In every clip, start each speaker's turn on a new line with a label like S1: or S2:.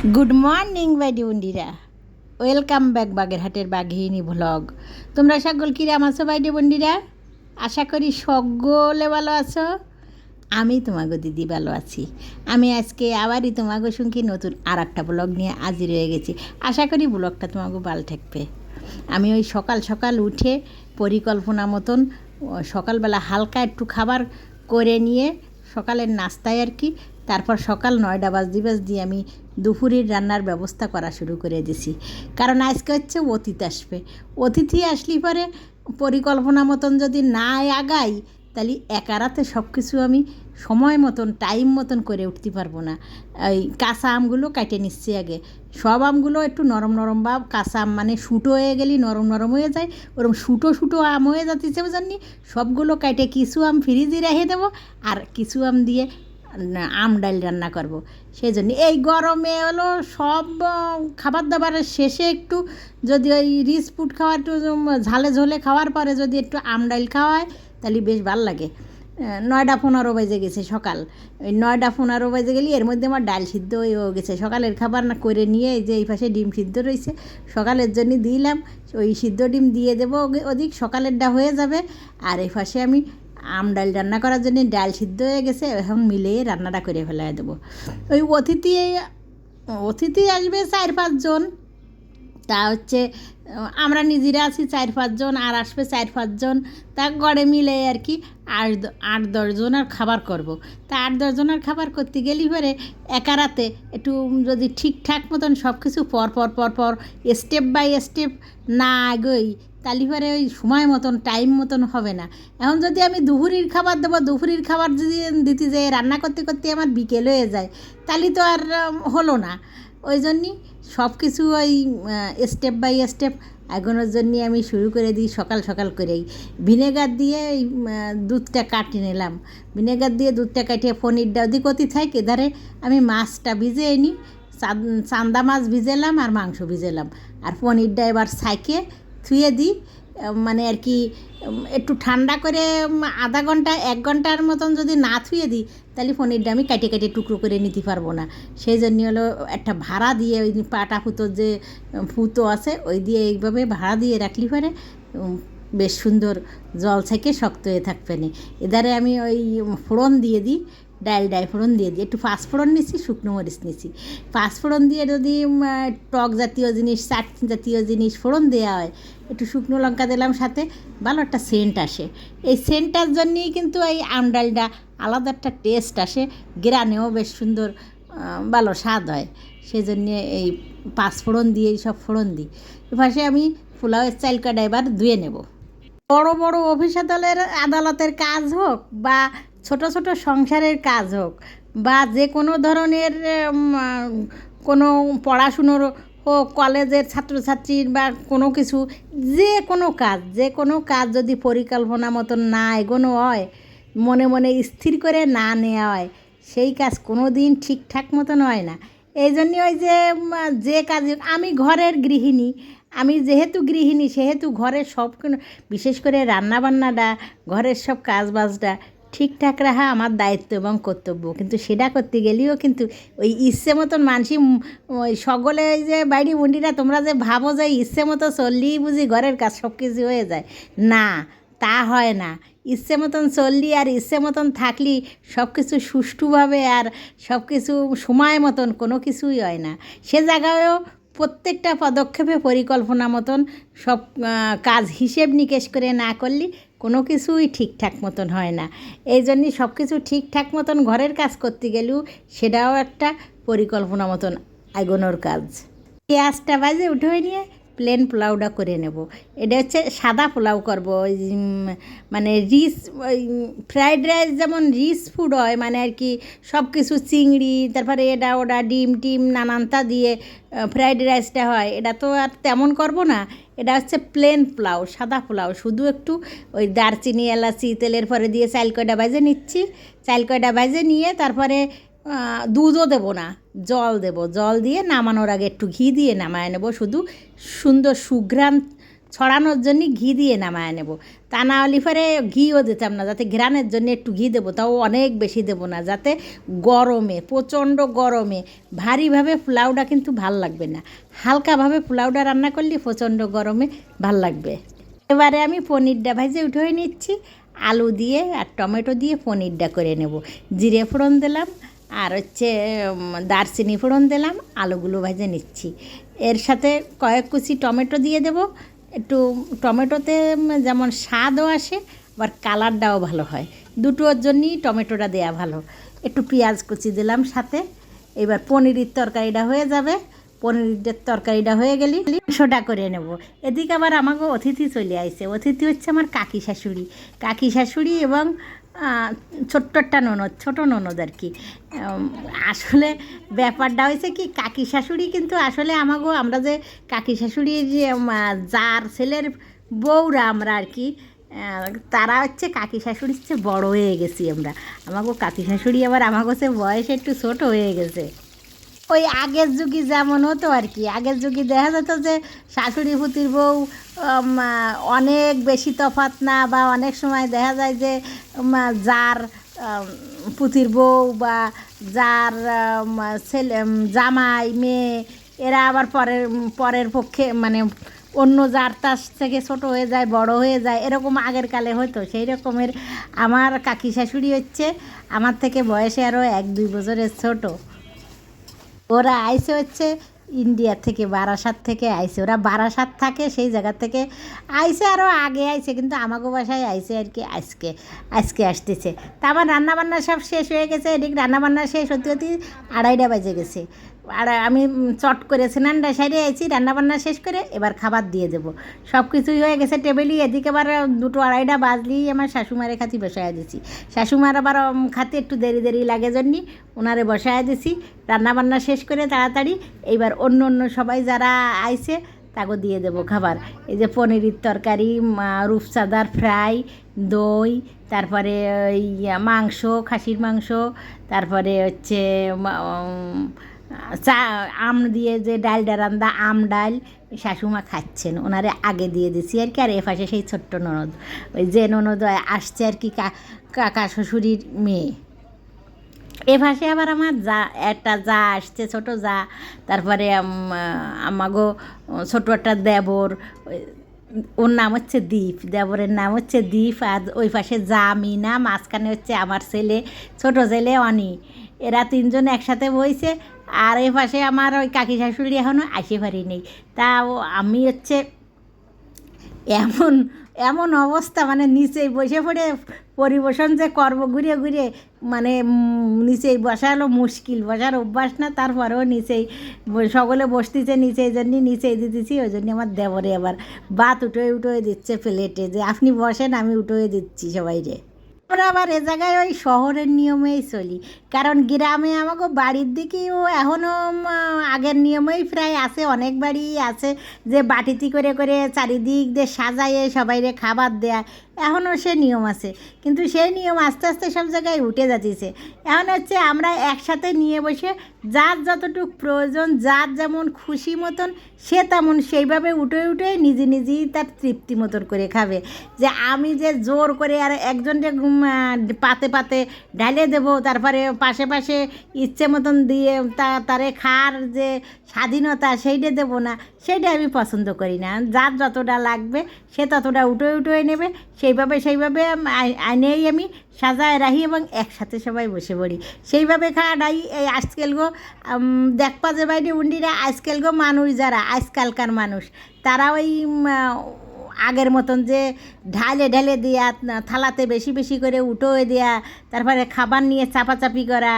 S1: Good morning বাইডি বন্ডিরা welcome back বাগেরহাটের বাঘিনী ভ্লগ তোমরা সকল কিরাম আছো বাইডি বন্ডিরা আশা করি সকলে ভালো আছো। আমি তোমাগো দিদি ভালো আছি। আমি আজকে আবারই তোমাগো সঙ্গে নতুন আর একটা ব্লগ নিয়ে হাজির হয়ে গেছি। আশা করি ব্লগটা তোমাগো ভালো থাকবে। আমি ওই সকাল সকাল উঠে পরিকল্পনা মতন সকালবেলা হালকা একটু খাবার করে নিয়ে সকালের নাস্তায় আর কি। তারপর সকাল নয়টা বাজ বাজদি দিয়ে আমি দুপুরের রান্নার ব্যবস্থা করা শুরু করে দিছি। কারণ আজকে হচ্ছে অতিথি আসবে। অতিথি আসলে পরে পরিকল্পনা মতন যদি না আগাই তাহলে একা রাতে সব কিছু আমি সময় মতন টাইম মতন করে উঠতে পারব না। এই কাঁচা আমগুলো কাটে নিচ্ছি আগে। সব আমগুলো একটু নরম নরম বা কাঁচা আম মানে শুটো হয়ে গেলে নরম নরম হয়ে যায়। ওরকম শুটো শুটো আম হয়ে যাচ্ছে জানি সবগুলো কাটে কিছু আম ফ্রিজে রেখে দেবো আর কিছু আম দিয়ে আম ডাল রান্না করব। সেই জন্য এই গরমে হলো সব খাবার দাবারের শেষে একটু যদি ওই রিচ ফুড খাওয়া, একটু ঝালে ঝোলে খাওয়ার পরে যদি একটু আম ডাল খাওয়া হয় তাহলে বেশ ভালো লাগে। নয়টা পনেরো বেজে গেছে সকাল। ওই নয়টা পনেরো বেজে গেলে এর মধ্যে আমার ডাল সিদ্ধ হয়েও গেছে। সকালের খাবার না করে নিয়ে যে এই পাশে ডিম সিদ্ধ রয়েছে, সকালের জন্য দিলাম। ওই সিদ্ধ ডিম দিয়ে দেবো ওদিক সকালেরটা হয়ে যাবে। আর এই পাশে আমি আম ডাল রান্না করার জন্য ডাল সিদ্ধ হয়ে গেছে, এখন মিলে রান্নাটা করে ফেলাই দেবো। ওই অতিথি অতিথি আসবে চার পাঁচজন। তা হচ্ছে, আমরা নিজেরা আছি চার পাঁচজন আর আসবে চার পাঁচজন, তা গড়ে মিলে আর কি আট আট দশজনের খাবার করব। তা আট দশজনের খাবার করতে গেলে পরে একা রাতে একটু যদি ঠিকঠাক মতন সব কিছু পর পর পর পর স্টেপ বাই স্টেপ না এগোই, তাহলে পরে ওই সময় মতন টাইম মতন হবে না এখন যদি আমি দুপুরের খাবার দেবো, দুপুরের খাবার যদি দিতে যাই, রান্না করতে করতে আমার বিকেল হয়ে যায়, তাহলে তো আর হলো না ওই জন্যই সব কিছু ওই স্টেপ বাই স্টেপ এগোনোর জন্যে আমি শুরু করে দিই, সকাল সকাল করেই। ভিনেগার দিয়ে এই দুধটা কাটিয়ে নিলাম। ভিনেগার দিয়ে দুধটা কাটিয়ে পনিরটা ওদিক অতি থাকে, এধারে আমি মাছটা নিই, চান- চান্দা মাছ ভিজেলাম আর মাংস ভিজেলাম। আর পনিরটা এবার সাইকে থুয়ে দিই মানে আর কি একটু ঠান্ডা করে আধা ঘণ্টা, এক ঘণ্টার মতন যদি না থুয়ে দিই, তাহলে পনিরটা আমি কাটে কাটে টুকরো করে নিতে পারব না। সেই জন্য হলো একটা ভাড়া দিয়ে ওই পাটা ফুতো যে ফুতো আছে, ওই দিয়ে এইভাবে ভাড়া দিয়ে রাখলি পরে বেশ সুন্দর জল থেকে শক্ত হয়ে থাকবে না। এধারে আমি ওই ফোড়ন দিয়ে দিই ডাল ডাল ফোড়ন দিয়ে দিই। একটু পাঁচফোড়ন নিচ্ছি শুকনো মরিচ নিচ্ছি পাঁচফোড়ন দিয়ে যদি টক জাতীয় জিনিস, চাটনি জাতীয় জিনিস ফোড়ন দেওয়া হয়, একটু শুকনো লঙ্কা দিলাম সাথে, ভালো একটা সেন্ট আসে। এই সেন্টটার জন্যেই কিন্তু এই আম ডালটা আলাদা একটা টেস্ট আসে, গ্রানেও বেশ সুন্দর ভালো স্বাদ হয়। সেই জন্যে এই পাঁচফোড়ন দিয়ে সব ফোড়ন দিই। এপাশে আমি পোলাওয়ের চাইল কাটা এবার ধুয়ে নেব। বড় বড় অফিস আদালের, আদালতের কাজ হোক বা ছোট ছোট সংসারের কাজ হোক বা যে কোনো ধরনের কোনো পড়াশুনোর হোক, কলেজের ছাত্রছাত্রীর বা কোনো কিছু, যে কোনো কাজ, যে কোনো কাজ যদি পরিকল্পনা মতন না এগোনো হয়, মনে মনে স্থির করে না নেওয়া হয়, সেই কাজ কোনো দিন ঠিকঠাক মতন হয় না। এই জন্যে ওই যে যে কাজ, আমি ঘরের গৃহিণী, আমি যেহেতু গৃহিণী, সেহেতু ঘরের সব বিশেষ করে রান্নাবান্নাটা, ঘরের সব কাজবাজটা ঠিকঠাক রাখা আমার দায়িত্ব এবং কর্তব্য। কিন্তু সেটা করতে গেলেও কিন্তু ওই ইচ্ছে মতন মানসি ওই সকলে যে বাইরে বন্ডিরা তোমরা যে ভাবো যে ইচ্ছে মতো চললেই বুঝি ঘরের কাজ সব কিছু হয়ে যায়। না, তা হয় না। ইচ্ছে মতন চললি আর ইচ্ছে মতন থাকলি সব কিছু সুষ্ঠুভাবে আর সব কিছু সময় মতন কোনো কিছুই হয় না। সে জায়গায়ও প্রত্যেকটা পদক্ষেপে পরিকল্পনা মতন সব কাজ হিসেব নিকেশ করে না করলে কোনো কিছুই ঠিকঠাক মতন হয় না। এই জন্যই সব কিছু ঠিকঠাক মতন ঘরের কাজ করতে গেলেও সেটাও একটা পরিকল্পনা মতন আগুনোর কাজ। পেঁয়াজটা বাজে উঠে নিয়ে প্লেন পোলাওটা করে নেব এটা হচ্ছে সাদা পোলাও করব মানে রিচ ওই ফ্রাইড রাইস যেমন রিচ ফুড হয় মানে আর কি সব কিছু চিংড়ি তারপরে এটা ওটা ডিম টিম নানানটা দিয়ে ফ্রাইড রাইসটা হয় এটা তো আর তেমন করব না এটা হচ্ছে প্লেন পোলাও সাদা পোলাও শুধু একটু ওই দারচিনি এলাচি তেলের পরে দিয়ে চাল কয়টা ভাজে নিচ্ছি চাল কয়টা ভাজে নিয়ে তারপরে দুধও দেবো না, জল দেব। জল দিয়ে নামানোর আগে একটু ঘি দিয়ে নামায় নেব। শুধু সুন্দর সুঘ্রাণ ছড়ানোর জন্য ঘি দিয়ে নামায় নেব। তা না হলে পরে ঘিও দিতাম না, যাতে ঘ্রাণের জন্য একটু ঘি দেবো। তাও অনেক বেশি দেবো না, যাতে গরমে, প্রচণ্ড গরমে, ভারীভাবে পোলাওটা কিন্তু ভালো লাগবে না। হালকাভাবে পোলাওটা রান্না করলে প্রচণ্ড গরমে ভালো লাগবে। এবারে আমি পনিরটা ভেজে উঠে নিচ্ছি। আলু দিয়ে আর টমেটো দিয়ে পনিরটা করে নেব। জিরে ফোড়ন দিলাম। আর হচ্ছে দারচিনি ফোড়ন দিলাম, আলুগুলো ভেজে নিচ্ছি। এর সাথে কয়েক কুচি টমেটো দিয়ে দেব। একটু টমেটোতে যেমন স্বাদও আসে, আবার কালারটাও ভালো হয়। দুটোর জন্যই টমেটোটা দেয়া ভালো। একটু পেঁয়াজ কুচি দিলাম সাথে। এবার পনিরের তরকারিটা হয়ে যাবে। পনিরের তরকারিটা হয়ে গেলি মাংসটা করে নেব। এদিকে আবার আমাকে অতিথি চলে আইছে। অতিথি হচ্ছে আমার কাকি শাশুড়ি। কাকি শাশুড়ি এবং ছোট্ট একটা ননদ, ছোটো ননদ আর কি। আসলে ব্যাপারটা হয়েছে কি, কাকি শাশুড়ি কিন্তু আসলে আমাকেও আমরা যে কাকি শাশুড়ির যে যার ছেলের বউরা আমরা আর কি তারা হচ্ছে কাকি শাশুড়ির চেয়ে বড় হয়ে গেছি আমরা। আমাকেও কাকি শাশুড়ি আবার আমাকে বয়স একটু ছোট হয়ে গেছে। ওই আগের যুগে যেমন হতো আর কি। আগের যুগে দেখা যেত যে শাশুড়ি পুতির বউ অনেক বেশি তফাত না বা অনেক সময় দেখা যায় যে যার পুতির বউ বা যার ছেলে জামাই, মেয়ে, এরা আবার পরের পরের পক্ষে মানে অন্য যার তার থেকে ছোট হয়ে যায়, বড় হয়ে যায়, এরকম আগের কালে হতো। সেই রকমের আমার কাকি শাশুড়ি হচ্ছে, আমার থেকে বয়সে আরও এক দুই বছরের ছোটো। ওরা আইসে হচ্ছে ইন্ডিয়া থেকে, বারাসাত থেকে আইসে। ওরা বারাসাত থাকে, সেই জায়গা থেকে আইসে আরও আগে আইসে, কিন্তু আমাকে বাসায় আইসে আর কি আজকে আজকে আসতেছে। তা আমার রান্নাবান্না সব শেষ হয়ে গেছে, এদিক রান্নাবান্না শেষ হতে হতে আড়াইটা বাজে গেছে। আর আমি চট করে স্নানটা সাইডে আইছি, রান্নাবান্না শেষ করে এবার খাবার দিয়ে দেবো। সব কিছুই হয়ে গেছে টেবিলই, এদিকে আবার দুটো আড়াইটা বাজলেই আমার শাশুমারে খাতি বসায় দিছি। শাশুমার আবার খাতে একটু দেরি দেরি লাগে জন্যে ওনারে বসায় দিছি। রান্নাবান্না শেষ করে তাড়াতাড়ি এইবার অন্য অন্য সবাই যারা আইছে তাকে দিয়ে দেবো খাবার। এই যে পনিরের তরকারি রূপচাঁদার ফ্রাই, দই, তারপরে ওই মাংস, খাসির মাংস, তারপরে হচ্ছে চা, আম দিয়ে যে ডালটা রান্দা, আম ডাল শাশুমা খাচ্ছেন। ওনারে আগে দিয়ে দিছি আর কি, আর এ পাশে সেই ছোট্ট ননদ। ওই যে ননদ আসছে আর কি কাকা শ্বশুরির মেয়ে। এ আবার আমার যা, একটা যা আসছে, ছোট যা। তারপরে আম- আমাগো ছোট একটা দেবর ওর নাম হচ্ছে দ্বীপ দেবরের নাম হচ্ছে দ্বীপ আর ওই পাশে যা মিনা, মাঝখানে হচ্ছে আমার ছেলে, ছোট ছেলে অনি। এরা তিনজন একসাথে বইছে আর এ পাশে আমার ওই কাকি শাশুড়ি এখনও আসে পারিনি। তা ও- আমি হচ্ছে এমন এমন অবস্থা মানে নিচেই বসে পড়ে, পরিবেশন যে করব, ঘুরে ঘুরে মানে নিচেই বসালো, মুশকিল, বসার অভ্যাস না, তারপরেও নিচেই সকলে বসতেছে নিচে এই জন্যই নিচেই দিতেছি, ওই জন্য আমার দেবরে আবার বাত উঠোয় উঠোয় দিচ্ছে প্লেটে, যে আপনি বসেন, আমি উঠোয় দিচ্ছি সবাইরে আমরা আবার এ জায়গায় ওই শহরের নিয়মেই চলি। কারণ গ্রামে আমাকে বাড়ির দিকেও এখনও আগের নিয়মেই প্রায় আছে অনেক বাড়ি আছে যে বাটিতি করে করে চারিদিক দিয়ে সাজাইয়ে সবাইরে খাবার দেয়া। এখনও সে নিয়ম আছে। কিন্তু সেই নিয়ম আস্তে আস্তে সব জায়গায় উঠে যাচ্ছে। এখন হচ্ছে আমরা একসাথে নিয়ে বসে যার যতটুকু প্রয়োজন, যার যেমন খুশি মতন, সে তেমন সেইভাবে উঠে উঠে নিজে নিজেই তার তৃপ্তি মতন করে খাবে। যে আমি যে জোর করে আর একজনকে পাতে পাতে ঢালে দেবো, তারপরে পাশে পাশে ইচ্ছে মতন দিয়ে তা, তারে খার যে স্বাধীনতা সেইটা দেবো না, সেইটা আমি পছন্দ করি না। যার যতটা লাগবে, সে ততটা উঠে উঠে নেবে সেইভাবে সেইভাবে আইনেই আমি, সাজায় রাহি এবং একসাথে সবাই বসে পড়ি। সেইভাবে খাওয়াটাই এই আজকাল গো দেখবা যে বাইরে উন্ডিরা, আজকাল গো মানুষ যারা, আজকালকার মানুষ, তারা ওই আগের মতন যে ঢালে ঢালে দেয়া থালাতে বেশি বেশি করে উঠোয় দেয়া, তারপরে খাবার নিয়ে চাপাচাপি করা,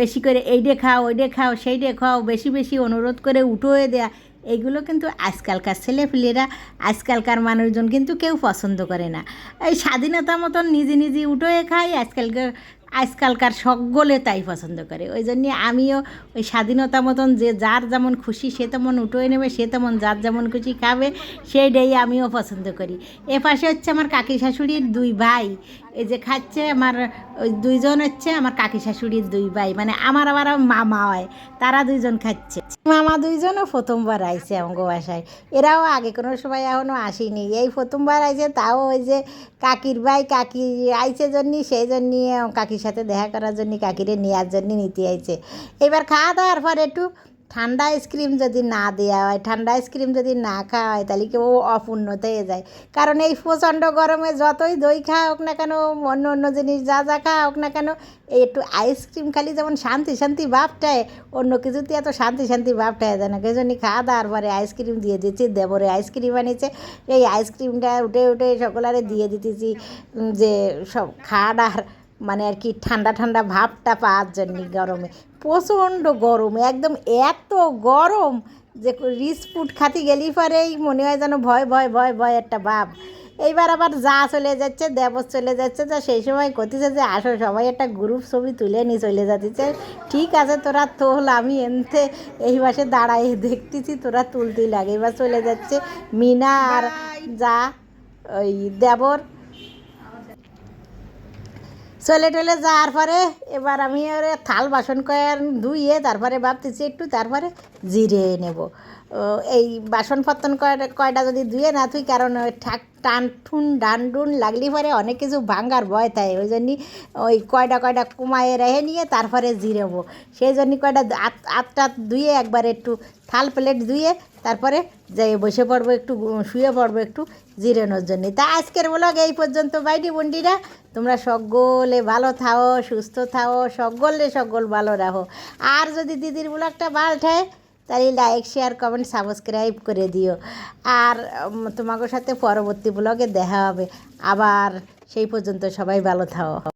S1: বেশি করে এইডে খাও, ওইডে খাও, সেইডে খাও, বেশি বেশি অনুরোধ করে উঠোয় দেয়া এইগুলো কিন্তু আজকালকার ছেলেপুলেরা, আজকালকার মানুষজন কিন্তু কেউ পছন্দ করে না। এই স্বাধীনতা মতন নিজে নিজে উঠোয়ে খাই আজকালকার আজকালকার সকলে তাই পছন্দ করে। ওই জন্যে আমিও ওই স্বাধীনতা মতন যে যার যেমন খুশি, সে তেমন উঠোয় নেবে, সে তেমন যার যেমন খুশি খাবে, সেইটাই আমিও পছন্দ করি। এ পাশে হচ্ছে আমার কাকি শাশুড়ির দুই ভাই। এই যে খাচ্ছে আমার, ওই দুইজন হচ্ছে আমার কাকি শাশুড়ির দুই ভাই মানে আমার আবার মামা হয়, তারা দুইজন খাচ্ছে। মামা দুইজনও প্রথমবার আইছে আমাকে বাসায়, এরাও আগে কোনো সময় এখনও আসেনি, এই প্রথমবার আইছে, তাও ওই যে কাকির ভাই, কাকি আইছে জন্যই সেই জন্যই কাকির সাথে দেখা করার জন্য, কাকিরে নেওয়ার জন্য নিতে আইছে। এবার খাওয়া দাওয়ার পর একটু ঠান্ডা আইসক্রিম যদি না দেওয়া হয়, ঠান্ডা আইসক্রিম যদি না খাওয়া হয়, তাহলে কেউ অপূর্ণত হয়ে যায়। কারণ এই প্রচণ্ড গরমে যতই দই খাওয়া হোক না কেন, অন্য অন্য জিনিস যা যা খাওয়া হোক না কেন, একটু আইসক্রিম খালি যেমন শান্তি শান্তি ভাবটায় অন্য কিছুতে এত শান্তি শান্তি ভাবটায় যায় না। জন্য খাওয়া দাওয়ার পরে আইসক্রিম দিয়ে দিচ্ছি, দেবরে আইসক্রিম আনিছে। এই আইসক্রিমটা উঠে উঠে সকলারে দিয়ে দিতেছি যে সব খাওয়ার মানে আর কি ঠান্ডা ঠান্ডা ভাবটা পাওয়ার জন্য গরমে। প্রচণ্ড গরম একদম এত গরম যে রিচ ফুড খাতি গেলি পরেই মনে হয় যেন ভয় ভয় ভয় ভয় একটা ভাব। এইবার আবার যা চলে যাচ্ছে দেবর চলে যাচ্ছে যা সেই সময় কতিছে যে আসো সবাই একটা গ্রুপ ছবি তুলে নিয়ে চলে যাচ্ছে ঠিক আছে তোরা তোল আমি এনতে এই পাশে দাঁড়াই দেখতেছি তোরা তুলতেই লাগে। এবার চলে যাচ্ছে মিনা আর যা ওই দেবর। চলে টলে যাওয়ার পরে এবার আমি ওরে থাল বাসন কয়ার ধুইয়ে তারপরে ভাবতেছি একটু তারপরে জিরে নেব। এই বাসন পত্তন কয়টা যদি ধুয়ে না তুই কারণ ঠাক, টান ঠুন, ডান ডুন লাগলি পরে অনেক কিছু ভাঙ্গার ভয় থাকে। ওই জন্যই ওই কয়টা কয়টা কুমায়ে রেখে নিয়ে তারপরে জিরেবো। সেই জন্য কয়টা আটটা ধুয়ে একবার একটু থাল প্লেট ধুয়ে তারপরে যাই বসে পড়ব একটু, শুয়ে পড়ব একটু জিরানোর জন্যে তা আজকের ব্লগ এই পর্যন্ত বাইটি বন্ডিরা তোমরা সকলে ভালো থাও, সুস্থ থাও, সকলে সকল ভালো রাখো আর যদি দিদির ব্লগটা ঠায় তাহলে লাইক শেয়ার কমেন্ট সাবস্ক্রাইব করে দিও। আর তোমাকে সাথে পরবর্তী ব্লগে দেখা হবে। আবার সেই পর্যন্ত সবাই ভালো থাও।